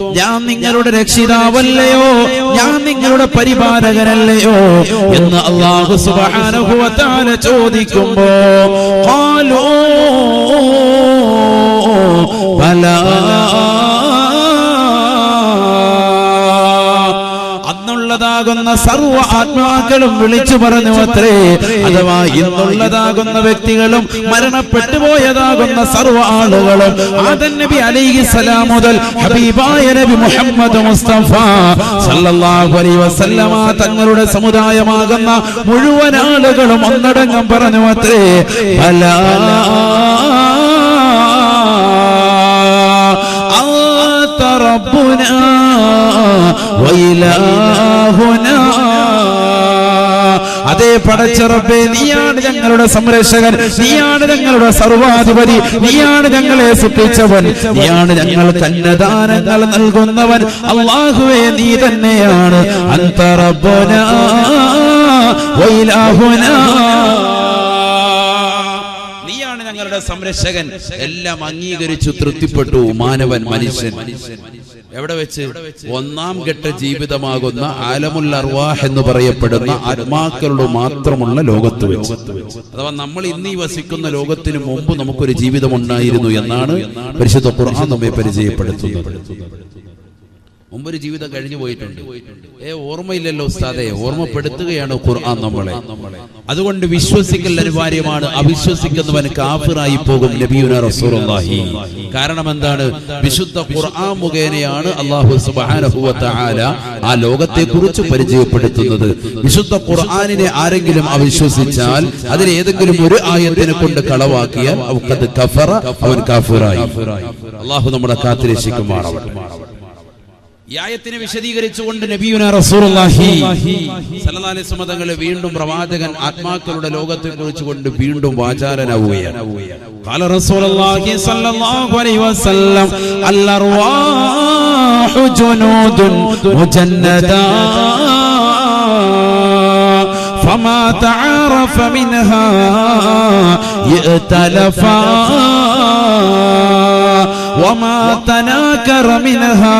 ഞാൻ നിങ്ങളുടെ രക്ഷിതാവല്ലയോ? ഞാൻ നിങ്ങളുടെ പരിപാലകനല്ലയോ? എന്ന് അള്ളാഹു തആല ചോദിക്കുമ്പോ ഖാലൂ ഇന്നുള്ളതാകുന്ന സർവ ആത്മാക്കളും വിളിച്ചു പറഞ്ഞു അത്രേ. അഥവാ ഇന്നുള്ളതാകുന്ന വ്യക്തികളും മരണപ്പെട്ടു പോയതാകുന്ന സർവ ആളുകളും ആദൻ നബി അലൈഹി സലാം മുതൽ ഹബീബായ നബി മുഹമ്മദ് മുസ്തഫ സല്ലല്ലാഹു അലൈഹി വസല്ലമ തങ്ങളുടെ സമുദായമാകുന്ന മുഴുവൻ ആളുകളും ഒന്നടങ്കം പറഞ്ഞു അത്രേ. അലാ റബ്ബുനാ വൈലാ അതേ പടച്ചറബേ നീയാണ് ഞങ്ങളുടെ സംരക്ഷകൻ നീയാണ് ഞങ്ങളുടെ സർവാധിപതി നീയാണ് ഞങ്ങളെ സൃഷ്ടിച്ചവൻ നീയാണ് ഞങ്ങൾ തന്നെ ദാനങ്ങൾ നൽകുന്നവൻ. അള്ളാഹുവേ നീ തന്നെയാണ്. അന്തറബന നീയാണ് ഞങ്ങളുടെ സംരക്ഷകൻ. എല്ലാം അംഗീകരിച്ചു തൃപ്തിപ്പെട്ടു മാനവൻ മനുഷ്യൻ മനുഷ്യൻ. എവിടെ വെച്ച്? ഒന്നാം ഘട്ട ജീവിതമാകുന്ന ആലമുൽ അർവാഹ് എന്ന് പറയപ്പെടുന്ന ആത്മാക്കളുടെ മാത്രമുള്ള ലോകത്ത് വെച്ച്. അഥവാ നമ്മൾ ഇന്ന് ഈ വസിക്കുന്ന ലോകത്തിന് മുമ്പ് നമുക്കൊരു ജീവിതം ഉണ്ടായിരുന്നു എന്നാണ് പരിശുദ്ധ ഖുർആൻ നമ്മെ പരിചയപ്പെടുത്തുന്നത്. മുമ്പൊരു ജീവിതം കഴിഞ്ഞു പോയിട്ടുണ്ട്. ഏ ഓർമ്മയില്ലല്ലോ ഉസ്താദെ ഓർമ്മപ്പെടുത്തുകയാണ് ഖുർആൻ നമ്മളെ. അതുകൊണ്ട് വിശ്വസിക്കൽ അനിവാര്യമാണ് അവിശ്വസിക്കുന്നവൻ കാഫിറായി പോകും നബിയുന റസൂലുള്ളാഹി. കാരണം എന്താണ്? വിശുദ്ധ ഖുർആൻ മുഖേനയാണ് അല്ലാഹു സുബ്ഹാനഹു വ തആല ആ ലോകത്തെ കുറിച്ച് പരിചയപ്പെടുത്തുന്നത്. വിശുദ്ധ ഖുർആനിനെ ആരെങ്കിലും അവിശ്വസിച്ചാൽ അതിൽ ഏതെങ്കിലും ഒരു ആയത്തിനെ കൊണ്ട് കളവാക്കിയാൽ അവൻ കഫറ അവൻ കാഫിറായി. അല്ലാഹു നമ്മളെ കാത്തിരക്ഷിക്കുമാറാവട്ടെ. ഈ ആയത്തിനെ വിശദീകരിച്ചുകൊണ്ട് നബിയുന റസൂലുള്ളാഹി സല്ലല്ലാഹു അലൈഹി വസല്ലം തങ്ങളെ വീണ്ടും പ്രവാചകൻ ആത്മാക്കളുടെ ലോകത്തെ കുറിച്ച് കൊണ്ട് വീണ്ടും വാചാലനാവുകയാണ് قال رسول الله صلى الله عليه وسلم الارواح جنود مجندا فما تعارف منها يأتلفا وما تناكر منها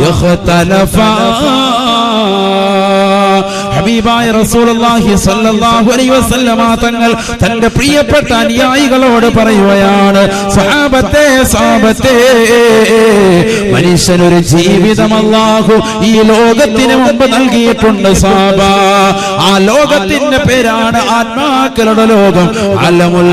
يختلفا ഹബീബായ റസൂലുള്ളാഹി സ്വല്ലല്ലാഹു അലൈഹി വസല്ലമ തങ്ങൾ തന്റെ പ്രിയപ്പെട്ട അനുയായികളോട് പറയുകയാണ് സഹാബത്തെ സഹാബത്തെ മനുഷ്യനൊരു ജീവിതം അല്ലാഹു ഈ ലോകത്തിന് മുമ്പ് നൽകിയിട്ടുണ്ട് സാബ ആ ലോകത്തിന്റെ പേരാണ് ആത്മാക്കളുടെ ലോകം അലമുൽ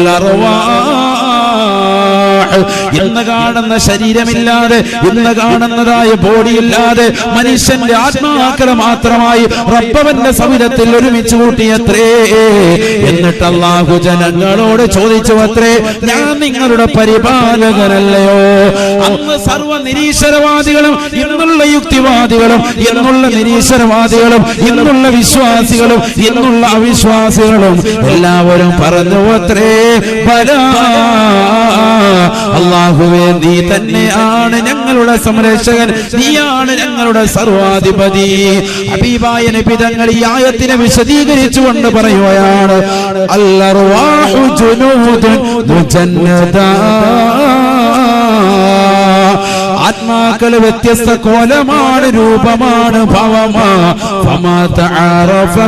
ഇന്ന് കാണുന്ന ശരീരമില്ലാതെ ഇന്ന് കാണുന്നതായ ബോഡിയില്ലാതെ മനുഷ്യന്റെ ആത്മാക്കളെ മാത്രമായി റബ്ബവന്റെ സവിധത്തിൽ ഒരുമിച്ച് കൂട്ടിയത്രേ. എന്നിട്ട് അള്ളാഹു ജനങ്ങളോട് ചോദിച്ചു അത്രേ ഞാൻ നിങ്ങളുടെ പരിപാലകനല്ലയോ? അന്ന് സർവ നിരീശ്വരവാദികളും ഇന്നുള്ള യുക്തിവാദികളും ഇന്നുള്ള നിരീശ്വരവാദികളും ഇന്നുള്ള വിശ്വാസികളും ഇന്നുള്ള അവിശ്വാസികളും എല്ലാവരും പറഞ്ഞു അത്രേ അള്ളാഹുവേ നീ തന്നെയാണ് ഞങ്ങളുടെ സംരക്ഷകൻ. നീയാണ് ഞങ്ങളുടെ സർവാധിപതി. അബീബായ നബി തങ്ങൾ ഈ ആയത്തിനെ വിശദീകരിച്ചുകൊണ്ട് പറയുകയാണ് അല്ലർവാഹു മുജന്നദാ. ആത്മാക്കൾ വ്യത്യസ്ത കോലമാണ് രൂപമാണ് ഭവമാ. ഫമാ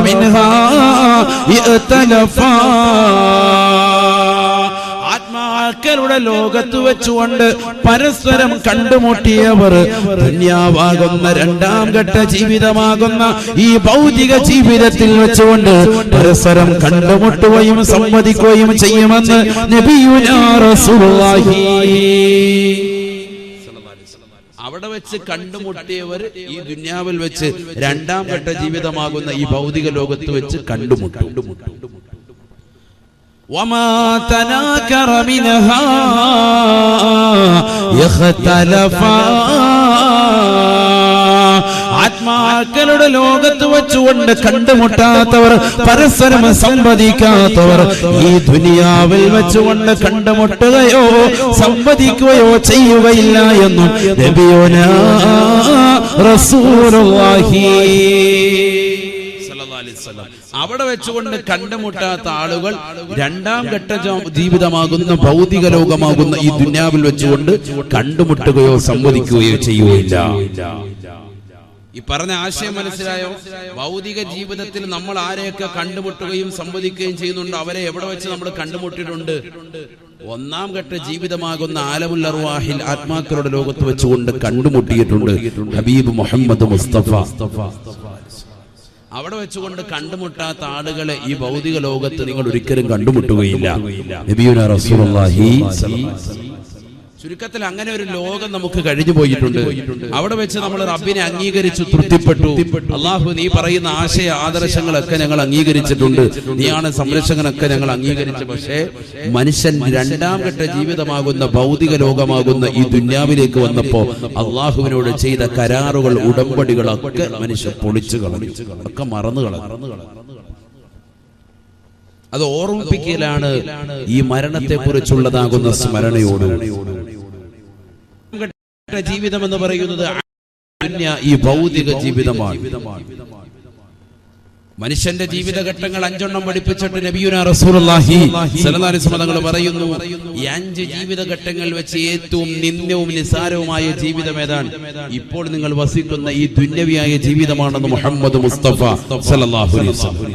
മിൻഹാ ആത്മാക്കളുടെ ലോകത്ത് വെച്ചുകൊണ്ട് പരസ്പരം കണ്ടുമുട്ടിയവർ ദുന്യാവാകുന്ന രണ്ടാം ഘട്ട ജീവിതമാകുന്ന ഈ ഭൗതിക ജീവിതത്തിൽ വെച്ചുകൊണ്ട് പരസ്പരം കണ്ടുമുട്ടുകയും സംവദിക്കുകയും ചെയ്യുമെന്ന് നബിയുനാ റസൂലുള്ളാഹി. അവിടെ വെച്ച് കണ്ടുമുട്ടിയവർ ഈ ദുന്യാവിൽ വെച്ച് രണ്ടാം ഘട്ട ജീവിതമാകുന്ന ഈ ഭൗതിക ലോകത്ത് വെച്ച് കണ്ടുമുട്ടും. وما تناكر منها يختلفا ആത്മാക്കളുടെ ലോകത്ത് വെച്ചുകൊണ്ട് കണ്ടുമുട്ടാത്തവർ പരസ്പരം സംവദിക്കാത്തവർ ഈ ദുനിയാവിൽ വെച്ചുകൊണ്ട് കണ്ടുമുട്ടുകയോ സംവദിക്കുകയോ ചെയ്യുകയില്ല എന്നും നബിയോന റസൂലുള്ളാഹി അവിടെ വെച്ചുകൊണ്ട് കണ്ടുമുട്ടാത്ത ആളുകൾ രണ്ടാം ഘട്ട ജീവിതമാകുന്ന ഭൗതിക ലോകമാകുന്ന ഈ ദുന്യാവിൽ വെച്ചുകൊണ്ട് കണ്ടുമുട്ടുകയോ സംവദിക്കുകയോ ചെയ്യുകയില്ല. ഈ പറഞ്ഞ ആശയം മനസ്സിലായോ? ഭൗതിക ജീവിതത്തിൽ നമ്മൾ ആരെയൊക്കെ കണ്ടുമുട്ടുകയും സംവദിക്കുകയും ചെയ്യുന്നുണ്ട്? അവരെ എവിടെ വെച്ച് നമ്മൾ കണ്ടുമുട്ടിയിട്ടുണ്ട്? ഒന്നാം ഘട്ട ജീവിതമാകുന്ന ആലമുല്ലർവാഹിൽ ആത്മാക്കളുടെ ലോകത്ത് വെച്ചുകൊണ്ട് കണ്ടുമുട്ടിയിട്ടുണ്ട് ഹബീബ് മുഹമ്മദ് മുസ്തഫ. അവിടെ വെച്ചുകൊണ്ട് കണ്ടുമുട്ടാത്ത ആളുകളെ ഈ ഭൗതിക ലോകത്ത് നിങ്ങൾ ഒരിക്കലും കണ്ടുമുട്ടുകയില്ല റസൂലുള്ളാഹി. ചുരുക്കത്തിൽ അങ്ങനെ ഒരു ലോകം നമുക്ക് കഴിഞ്ഞു പോയിട്ടുണ്ട്. അവിടെ വെച്ച് നമ്മൾ റബ്ബിനെ അംഗീകരിച്ച് തൃപ്തിപ്പെട്ടു. അള്ളാഹു നീ പറയുന്ന ആശയ ആദർശങ്ങളൊക്കെ ഞങ്ങൾ അംഗീകരിച്ചിട്ടുണ്ട്. നീയാണ് സംരക്ഷകനൊക്കെ ഞങ്ങൾ അംഗീകരിച്ചു പക്ഷേ മനുഷ്യൻ രണ്ടാം ഘട്ട ജീവിതമാകുന്ന ഭൗതിക ലോകമാകുന്ന ഈ ദുന്യാവിലേക്ക് വന്നപ്പോ അള്ളാഹുവിനോട് ചെയ്ത കരാറുകൾ ഉടമ്പടികളൊക്കെ മനുഷ്യൻ പൊളിച്ചു കളഞ്ഞു. ഒക്കെ മറന്നു കളഞ്ഞു. അത് ഓർമ്മിപ്പിക്കലാണ് ഈ മരണത്തെ കുറിച്ചുള്ളതാകുന്ന സ്മരണയോട്. ജീവിതം എന്ന് പറയുന്നത് ഈ ഭൗതിക ജീവിതമാണ്. മനുഷ്യന്റെ ജീവിതഘട്ടങ്ങൾ അഞ്ചെണ്ണം പഠിപ്പിച്ചിട്ട് നബിയുന റസൂലുള്ളാഹി തങ്ങൾ പറയുന്നു ഈ അഞ്ച് ജീവിതഘട്ടങ്ങൾ വെച്ച് ഏറ്റവും നിന്ദ്യവും നിസാരവുമായ ജീവിതം ഏതാണ്? ഇപ്പോൾ നിങ്ങൾ വസിക്കുന്ന ഈ ദുന്യവിയായ ജീവിതമാണെന്ന് മുഹമ്മദ് മുസ്തഫ സല്ലല്ലാഹു അലൈഹി വസല്ലം.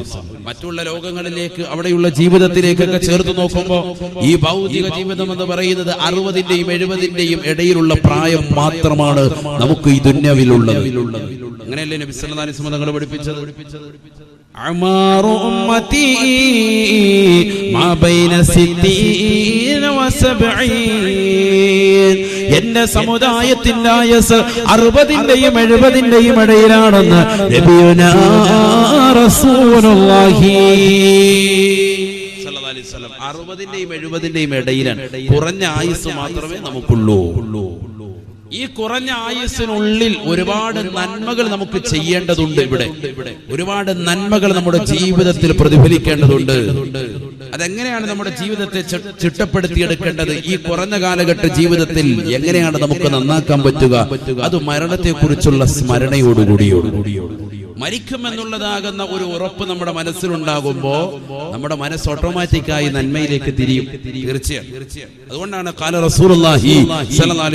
മറ്റുള്ള ലോകങ്ങളിലേക്ക് അവിടെയുള്ള ജീവിതത്തിലേക്കൊക്കെ ചേർത്ത് നോക്കുമ്പോൾ ഈ ഭൗതിക ജീവിതം എന്ന് പറയുന്നത് അറുപതിന്റെയും എഴുപതിന്റെയും ഇടയിലുള്ള പ്രായം മാത്രമാണ് നമുക്ക് ഈ ദുന്യവിലുള്ളത്. അങ്ങനെയല്ലേ നബി സല്ലല്ലാഹു അലൈഹി വസല്ലം പഠിപ്പിച്ചത്? أعمار أمتي ما بين ستين وسبعين എന്റെ സമുദായത്തിന്റെ ആയസ് അറുപതിന്റെയും എഴുപതിന്റെയും ഇടയിലാണെന്ന് നബിയുനാ റസൂലുള്ളാഹി സല്ലല്ലാഹു അലൈഹി വസല്ലം. അറുപതിന്റെയും എഴുപതിന്റെയും ഇടയിലാണ് കുറഞ്ഞ ആയുസ് മാത്രമേ നമുക്കുള്ളൂ ഈ കുറഞ്ഞ ആയുസ്സിനുള്ളിൽ ഒരുപാട് നന്മകൾ നമുക്ക് ചെയ്യേണ്ടതുണ്ട് ഇവിടെ. ഒരുപാട് നന്മകൾ നമ്മുടെ ജീവിതത്തിൽ പ്രതിഫലിക്കേണ്ടതുണ്ട്. അതെങ്ങനെയാണ് നമ്മുടെ ജീവിതത്തെ ചിട്ടപ്പെടുത്തിയെടുക്കേണ്ടത്? ഈ കുറഞ്ഞ കാലഘട്ട ജീവിതത്തിൽ എങ്ങനെയാണ് നമുക്ക് നന്നാക്കാൻ പറ്റുക? അത് മരണത്തെക്കുറിച്ചുള്ള സ്മരണയോടുകൂടിയോടുകൂടിയോട് മരിക്കുമെന്നുള്ളതാകുന്ന ഒരു ഉറപ്പ് നമ്മുടെ മനസ്സിലുണ്ടാകുമ്പോ നമ്മുടെ മനസ്സ് ഓട്ടോമാറ്റിക്കായി നന്മയിലേക്ക് തിരിയും. തീർച്ചയായും. അതുകൊണ്ടാണ് കാല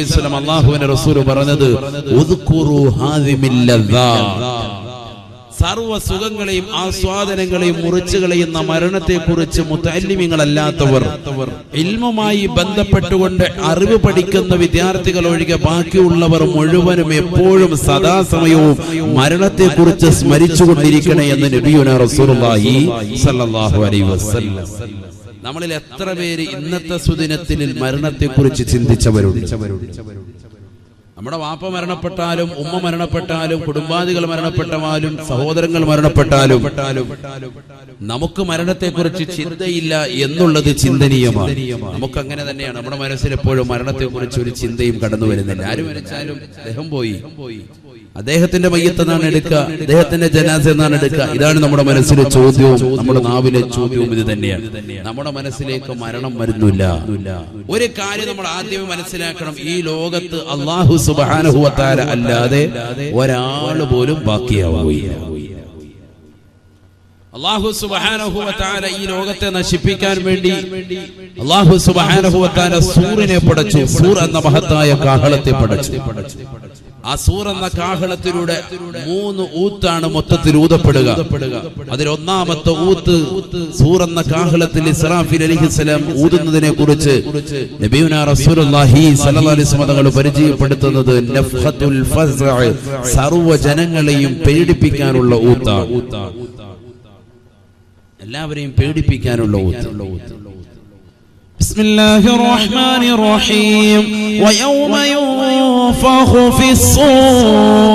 വസല്ലം അല്ലാഹുവിന്റെ റസൂൽ പറഞ്ഞത് ഹാദിമിൽ ലദ്ദാ സർവ സുഖങ്ങളെയും ആസ്വാദനങ്ങളെയും മുറിച്ചു കളയുന്ന മരണത്തെ കുറിച്ച് മുത്തല്ലിമിങ്ങളല്ലാത്തവർ ഇൽമുമായി ബന്ധപ്പെട്ടുകൊണ്ട് അറിവ് പഠിക്കുന്ന വിദ്യാർത്ഥികൾ ഒഴികെ ബാക്കിയുള്ളവർ മുഴുവനും എപ്പോഴും സദാസമയവും മരണത്തെ കുറിച്ച് സ്മരിച്ചുകൊണ്ടിരിക്കണേ എന്ന് നബിയുന റസൂലുള്ളാഹി അലൈഹി വസല്ലം. നമ്മളിൽ എത്ര പേര് ഇന്നത്തെ സുദിനത്തിൽ മരണത്തെ കുറിച്ച് ചിന്തിച്ചവരുണ്ട്? നമ്മുടെ വാപ്പ മരണപ്പെട്ടാലും ഉമ്മ മരണപ്പെട്ടാലും കുടുംബാദികൾ മരണപ്പെട്ടാലും സഹോദരങ്ങൾ മരണപ്പെട്ടാലും നമുക്ക് മരണത്തെക്കുറിച്ച് ചിന്തയില്ല എന്നുള്ളത് ചിന്തനീയമാണ്. നമുക്ക് അങ്ങനെ തന്നെയാണ്. നമ്മുടെ മനസ്സിൽ എപ്പോഴും മരണത്തെക്കുറിച്ച് ഒരു ചിന്തയും കടന്നു വരുന്നില്ല. ആര് മരിച്ചാലും അദ്ദേഹം പോയി. അദ്ദേഹത്തിന്റെ മയ്യത്ത് എന്നാണ് എടുക്കുക. അദ്ദേഹത്തിന്റെ ജനാസ എന്നാണ് എടുക്കുക. ഇതാണ് നമ്മുടെ മനസ്സിലെ ചോദ്യവും നമ്മുടെ നാവിലെ ചോദ്യവും ഇത് തന്നെയാണ്. നമ്മുടെ മനസ്സിലേക്ക് മരണം വരുന്നില്ല. ഒരു കാര്യം നമ്മൾ ആദ്യമേ മനസ്സിലാക്കണം. ഈ ലോകത്ത് അള്ളാഹു സുബാനുഭവത്താര അല്ലാതെ ഒരാൾ പോലും ബാക്കിയാവുകയില്ല. അള്ളാഹു സുബാനഹുവത്താല ഈ ലോകത്തെ നശിപ്പിക്കാൻ വേണ്ടി അള്ളാഹു സുബാനഹുവത്താല സൂറിനെ പടച്ചു സൂർ എന്ന മഹത്തായ കാഹളത്തെ പടച്ചു. ആ എന്ന കാഹളത്തിലൂടെ മൂന്ന് ഊത്താണ് മൊത്തത്തിൽ ഊതപ്പെടുക. അതിൽ ഒന്നാമത്തെ ഊത്ത് സൂർ എന്ന കാഹളത്തിൽ ഇസ്രാഫിൽ അലിഹിസ്സലാം ഊതുന്നതിനെ കുറിച്ച് പരിചയപ്പെടുത്തുന്നത് സർവ ജനങ്ങളെയും പേടിപ്പിക്കാനുള്ള ഊത്താണ്. എല്ലാവരെയും പേടിപ്പിക്കാനുള്ള ഊത്ത്. بسم الله الرحمن الرحيم. ويوم ينفخ في الصور.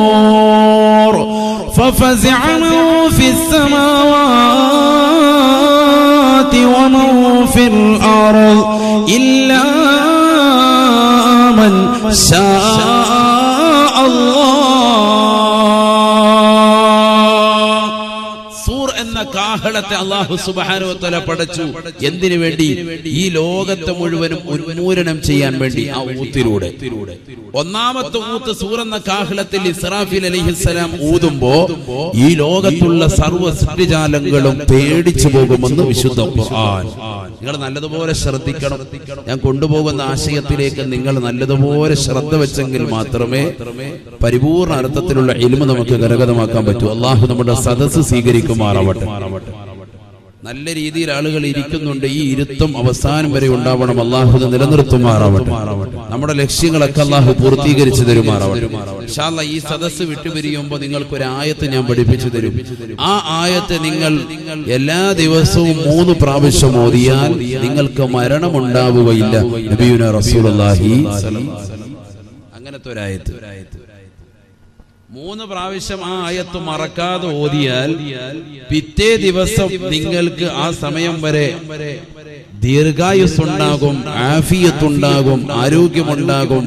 ففزع من في السماوات ومن في الأرض إلا من شاء കാഹളത്തെ അള്ളാഹു സുബാനുവത്തല പടച്ചു. എന്തിനു വേണ്ടി? ഈ ലോകത്തെ മുഴുവനും ഉന്മൂലനം ചെയ്യാൻ വേണ്ടി ആ ഊത്തിലൂടെ. ഒന്നാമത്തെ ഊത്ത് സൂറന്ന കാഹളത്തിൽ ഇസ്രാഫിൽ അലിഹിസ്സലാം ഊതുമ്പോ ഈ ലോകത്തുള്ള സർവ സൃഷ്ടിജാലങ്ങളും പേടിച്ചു പോകുമെന്ന് വിശുദ്ധ ഖുർആൻ. നിങ്ങൾ നല്ലതുപോലെ ശ്രദ്ധിക്കണം. ഞാൻ കൊണ്ടുപോകുന്ന ആശയത്തിലേക്ക് നിങ്ങൾ നല്ലതുപോലെ ശ്രദ്ധ വെച്ചെങ്കിൽ മാത്രമേ പരിപൂർണ അർത്ഥത്തിലുള്ള എലിമ നമുക്ക് കരഗതമാക്കാൻ പറ്റൂ. അള്ളാഹു നമ്മുടെ സദസ്സ് സ്വീകരിക്കുമാറാവട്ടെ. നല്ല രീതിയിൽ ആളുകൾ ഇരിക്കുന്നുണ്ട്. ഈ ഇരുത്തം അവസാനം വരെ ഉണ്ടാവണം. അള്ളാഹു നിലനിർത്തുമാറാവട്ടെ. നമ്മുടെ ലക്ഷ്യങ്ങളൊക്കെ അള്ളാഹു പൂർത്തീകരിച്ചു തരുമാറാവട്ടെ. ഈ സദസ്സ് വിട്ടുപിരിയുമ്പോൾ നിങ്ങൾക്ക് ഒരു ആയത്ത് ഞാൻ പഠിപ്പിച്ചു തരും. ആ ആയത്ത് നിങ്ങൾ എല്ലാ ദിവസവും മൂന്ന് പ്രാവശ്യം ഓതിയാൽ നിങ്ങൾക്ക് മരണമുണ്ടാവുകയില്ല. നബിയുന റസൂലുള്ളാഹി അങ്ങനത്തെ ഒരു ആയത്ത് മൂന്ന് പ്രാവശ്യം ആ ആയത്ത് മറക്കാതെ ഓതിയാൽ പിറ്റേ ദിവസം നിങ്ങൾക്ക് ആ സമയം വരെ ദീർഘായുസ് ഉണ്ടാകും ആഫിയത്തുണ്ടാകും ആരോഗ്യമുണ്ടാകും